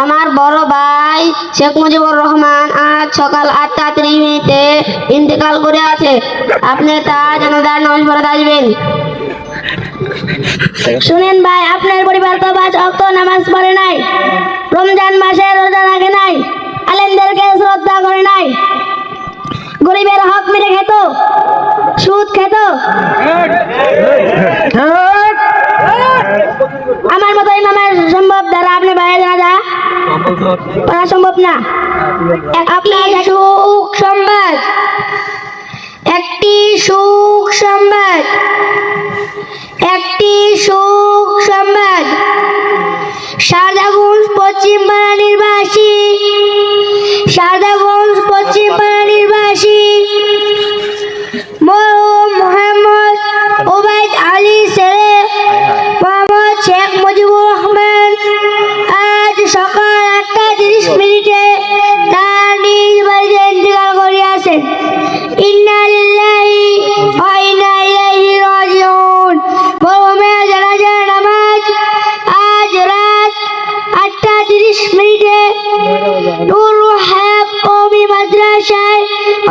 আমার বড় ভাই শেখ মুজিবুর রহমান আজ সকাল আটটা ত্রিশ মিনিটে ইন্তেকাল করে আছে। আপনি তার জানাজার নামাজ পড়াতে আসবেন। শুনেন ভাই আপনার পরিবার তো পাঁচ অক্ত নামাজ পড়ে নাই। রমজান মাসে রোজা রাখে নাই। আলেমদেরকে শ্রদ্ধা করে নাই। গরিবের হক মেরে খেত। সুদ খেত। আমার মতো ইমামের সম্ভব দ্বারা পড়া সম্ভব না। আপনার সুখ সংবাদ। একটি সুখ সংবাদ। একটি সুখ সংবাদ। সারদাগঞ্জ পশ্চিম পাড়া নির্বাসী। সারদাগঞ্জ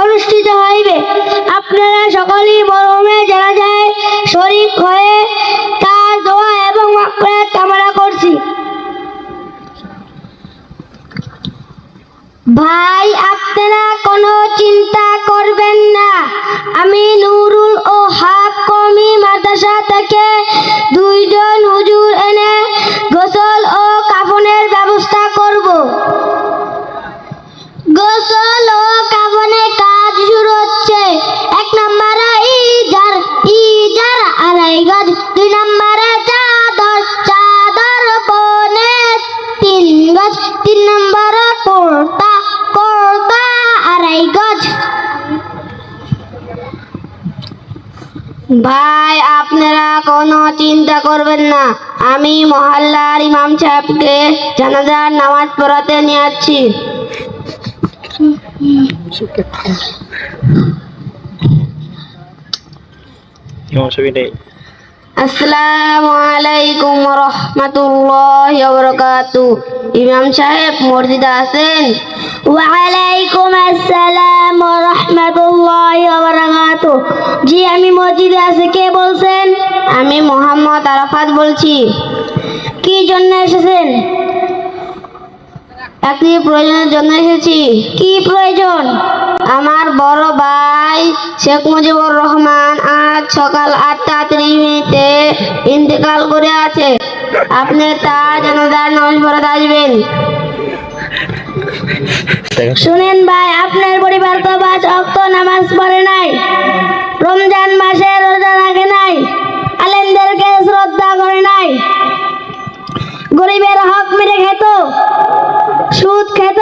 অনুষ্ঠিত হইবে। আপনারা সকলেই মরমে জানা যায় হয়ে তার দোয়া এবং মাগফিরাত কামনা করছি। ভাই, আপনারা কোনো চিন্তা করবেন গজ দুই নম্বরে চাদর চাদর বনে তিন গজ, তিন নম্বরে কোর্তা কোর্তা আড়াই গজ। ভাই, আপনারা কোনো চিন্তা করবেন না। আমি মহল্লার ইমাম সাহেবকে জানাজার নামাজ পড়াতে নিয়ে যাচ্ছি। আসসালামু আলাইকুম রহমতুল্লাহ বরকাতু ইমাম সাহেব মসজিদে আছেন? ওয়ালাইকুম আসসালাম রহমতুল্লাহ বরকাতু জি আমি মসজিদে আছি। কে বলছেন? আমি মোহাম্মদ আরাফাত বলছি। কি জন্য এসেছেন? একটি প্রয়োজনের জন্য এসেছি। কি প্রয়োজন? আমার বড় ভাই, শেখ মুজিবুর রহমান আজ সকাল আটটা ত্রিশ মিনিটে ইন্তেকাল করে আছে। আপনি তার জানাজার নামাজ আসবেন। শুনেন ভাই, আপনার পরিবার তো পাঁচ অক্ত নামাজ পড়ে নাই। রমজান মাসে রোজা রাখে নাই। আলেমদেরকে শ্রদ্ধা করে নাই। গরিবের হক মেরে খেত, সুদ খেত।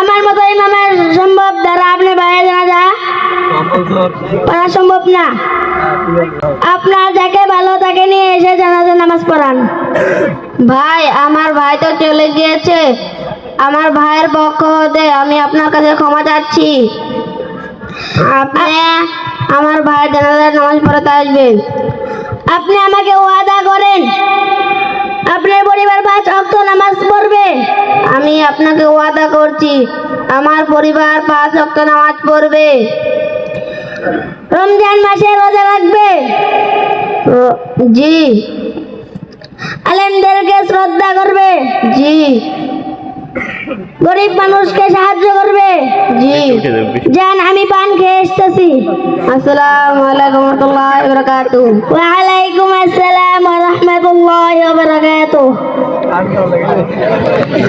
আমার মতো ইমামের সম্ভব দ্বারা আপনি বাইরে জানা যা পড়া সম্ভব না। আপনার যাকে ভালো তাকে নিয়ে এসে জানাজা নামাজ পড়ান। ভাই, আমার ভাই তো চলে গিয়েছে। আমার ভাইয়ের পক্ষ হতে আমি আপনার কাছে ক্ষমা চাচ্ছি। আপনি আমার ভাইয়ের জানাজার নামাজ পড়াতে আসবেন। আপনি আমাকে ওয়াদা করেন। আপনার পরিবার পাঁচ অক্ত নামাজ পড়বে। আমি আপনাকে ওয়াদা করছি। আমার পরিবার পাঁচ অক্ত নামাজ পড়বে। রমজান মাসে রোজা রাখবে? জি। আলেমদেরকে শ্রদ্ধা করবে? জি। গরিব মানুষকে সাহায্য করবে? জি। যান আমি পান খেয়ে এসতেছি আসসালামু আলাইকুম রহমতুল্লাহ বরকাতু। ওয়ালাইকুম আসসালাম রহমতুল্লাহ বরকাতু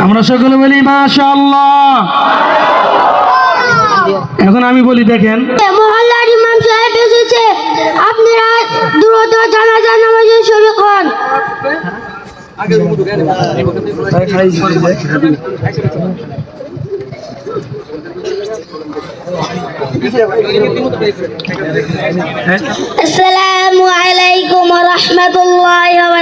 আমরা সকলে বলি মাশাআল্লাহ। এখন আমি বলি দেখেন মহল্লার এসেছে আপনারা দ্রুত জানাজা নামাজে শরীক হন। আসসালামু আলাইকুম ওয়া রাহমাতুল্লাহি ওয়া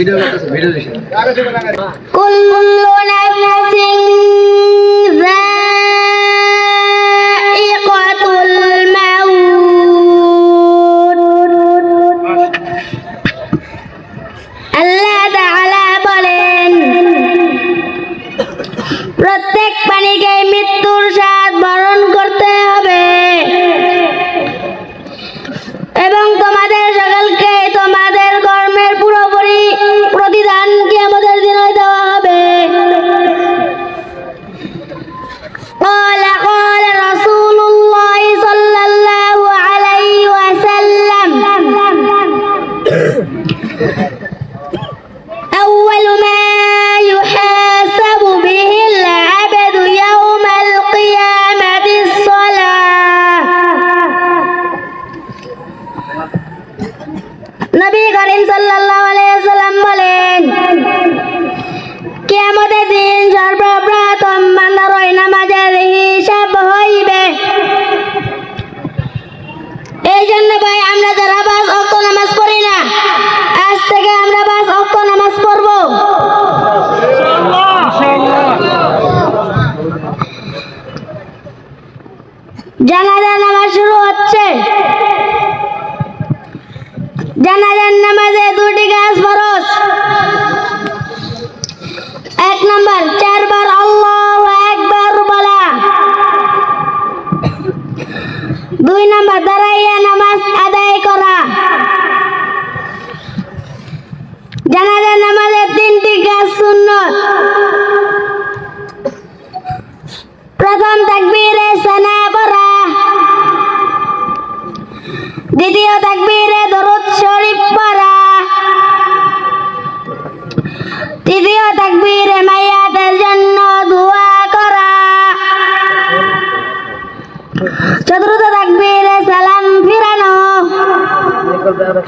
ভিডিও ভিডিও দিচ্ছি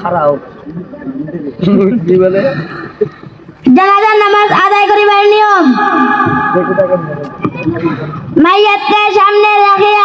খারাপ কি বলে? জানাজার নামাজ আদায় করিবার নিয়ম। মাইয়াতকে সামনে রাখিয়া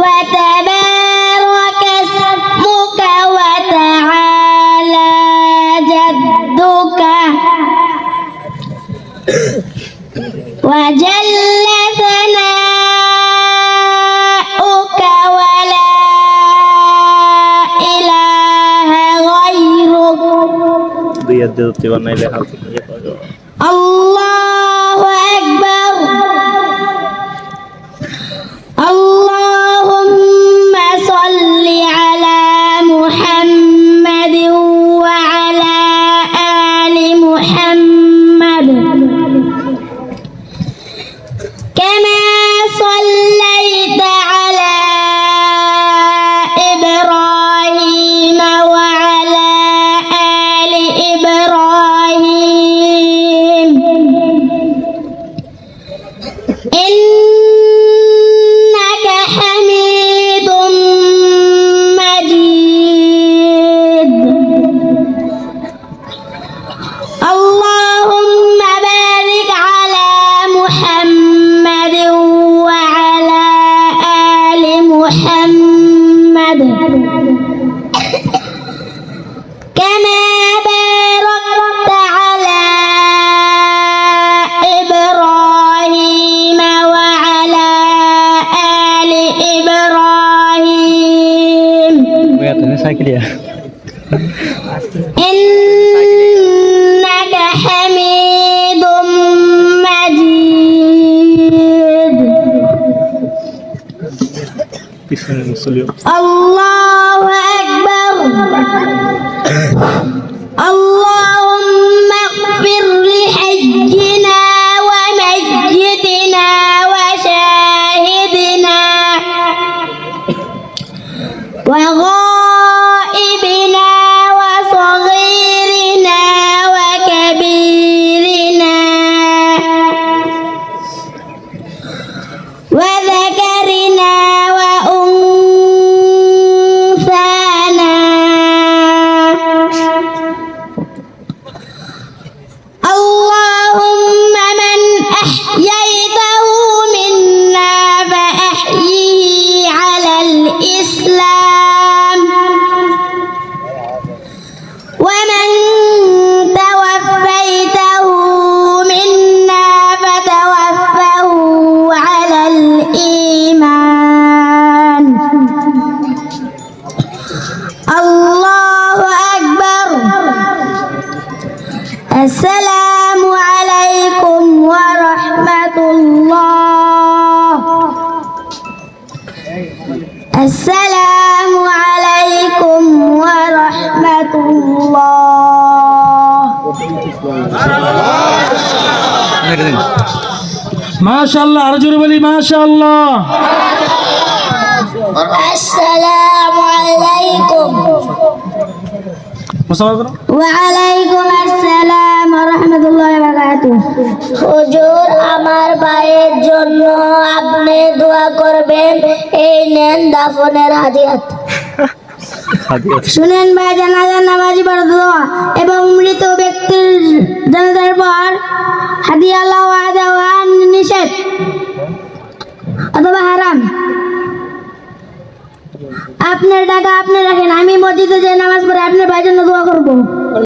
وتبارك اسمك وتعالى جدك. وجل ثناؤك ولا إله غيرك. بيد الطيب والنيل Yeah. রেখে দিন। মাশাআল্লাহ আরও জোরে বলি মাশাআল্লাহ। আসসালামু আলাইকুম। আপনি দোয়া করবেন। এই নেন দাফনের হাজিয়াত শুনেন ভাই জানাজার নামাজি পড়া এবং মৃত ব্যক্তির জানাজার পর হাদিয়া লওয়া দেওয়া নিষেধ অথবা হারাম। আপনার টাকা আপনি রাখেন, আমি মসজিদে যে নামাজ পড়ে আপনার ভাইয়ের জন্য দোয়া করব।